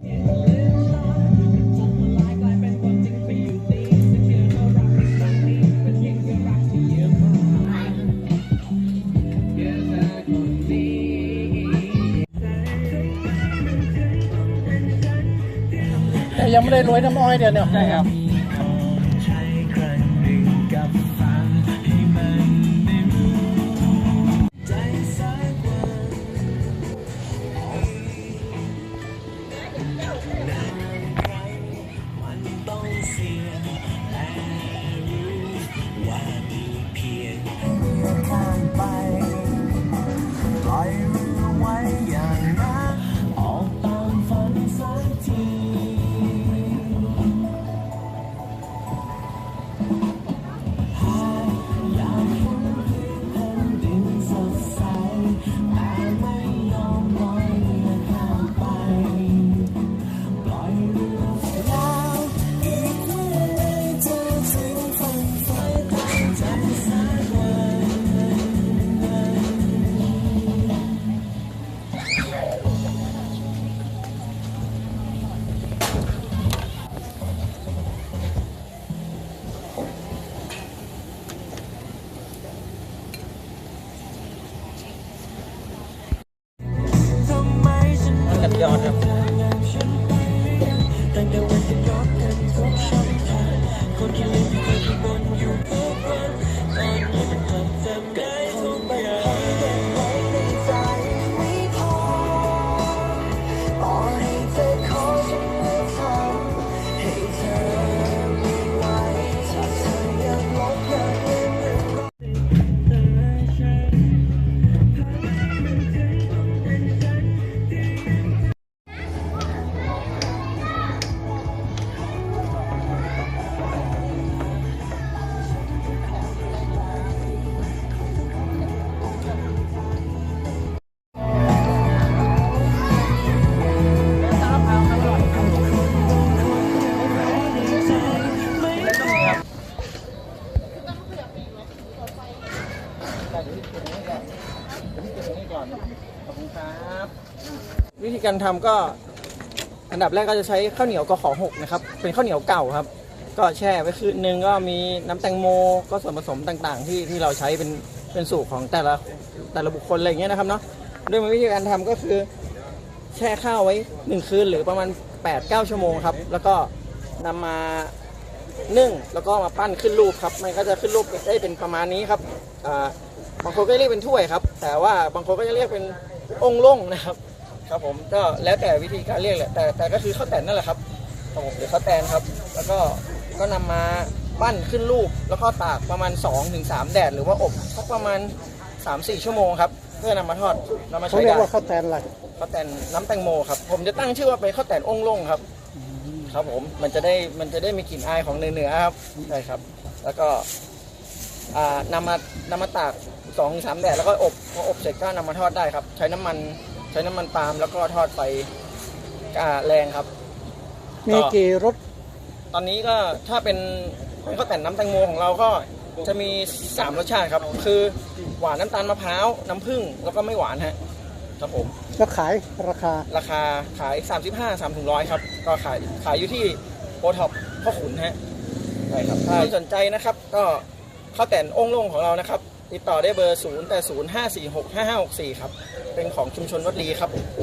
แต่ยังไม่ได้รวยน้ำอ้อยเดี๋ยวเนี่ย ใช่ครับ วิธีการทำก็อันดับแรกก็จะใช้ข้าวเหนียวกขอหกนะครับ เป็นข้าวเหนียวเก่าครับ ก็แช่ไว้คืนนึงก็มีน้ำแตงโมก็ส่วนผสมต่างๆ ที่ที่เราใช้เป็นเป็นสูตรของแต่ละแต่ละบุคคลอะไรอย่างเงี้ยนะครับเนาะโดยวิธีการทำก็คือ แช่ข้าวไว้หนึ่งคืนหรือประมาณ8-9ชั่วโมงครับ แล้วก็นำมานึ่งแล้วก็มาปั้นขึ้นรูปครับ มันก็จะขึ้นรูปได้เป็นประมาณนี้ครับอ่า บางคนก็เรียกเป็นถ้วยครับ แต่ว่าบางคนก็จะเรียกเป็นองค์ล่งนะครับ ครับผมก็แล้วแต่วิธีการเรียกแหละแต่แต่ก็คือข้าวแตนนั่นแหละครับครับผมหรือข้าวแตนครับ แล้วก็ก็นำมาปั้นขึ้นรูปแล้วก็ตากประมาณ 2-3 แดดหรือว่าอบสักประมาณ 3-4 ชั่วโมงครับเพื่อนำมาทอดนำมาเขาใช้เรียกได้ว่าข้าวแตนอะไรข้าวแตนน้ำแตงโมครับ ผมจะตั้งชื่อว่าเป็นข้าวแตนองค์ลงครับ ครับผมมันจะได้มันจะได้มีกลิ่นอายของเนื้อๆครับใช่ครับ แล้วก็อ่า นำมานำมาตากสองสามแดดแล้วก็อบพออบเสร็จก็นำมาทอดได้ครับ ใช้น้ำมันใช้น้ำมันปาล์มแล้วก็ทอดไฟอ่าแรงครับ มีกี่รสตอนนี้ก็ถ้าเป็นเป็นข้าวแต่นน้ำแตงโมของเราก็จะมี3รสชาติครับ คือหวานน้ำตาลมะพร้าวน้ำผึ้งแล้วก็ไม่หวานฮะครับผมแล้วขายราคาราคาขาย 35 3ถึงร้อยครับ ก็ขายขายอยู่ที่โอท็อปพ่อขุนฮะใช่ครับถ้าสนใจนะครับก็ ข้าวแต่นองค์ลงของเรานะครับ ติดต่อได้เบอร์0 8 0 5 4 6 5 5 6 4 ครับ เป็นของชุมชนวัดลีครับ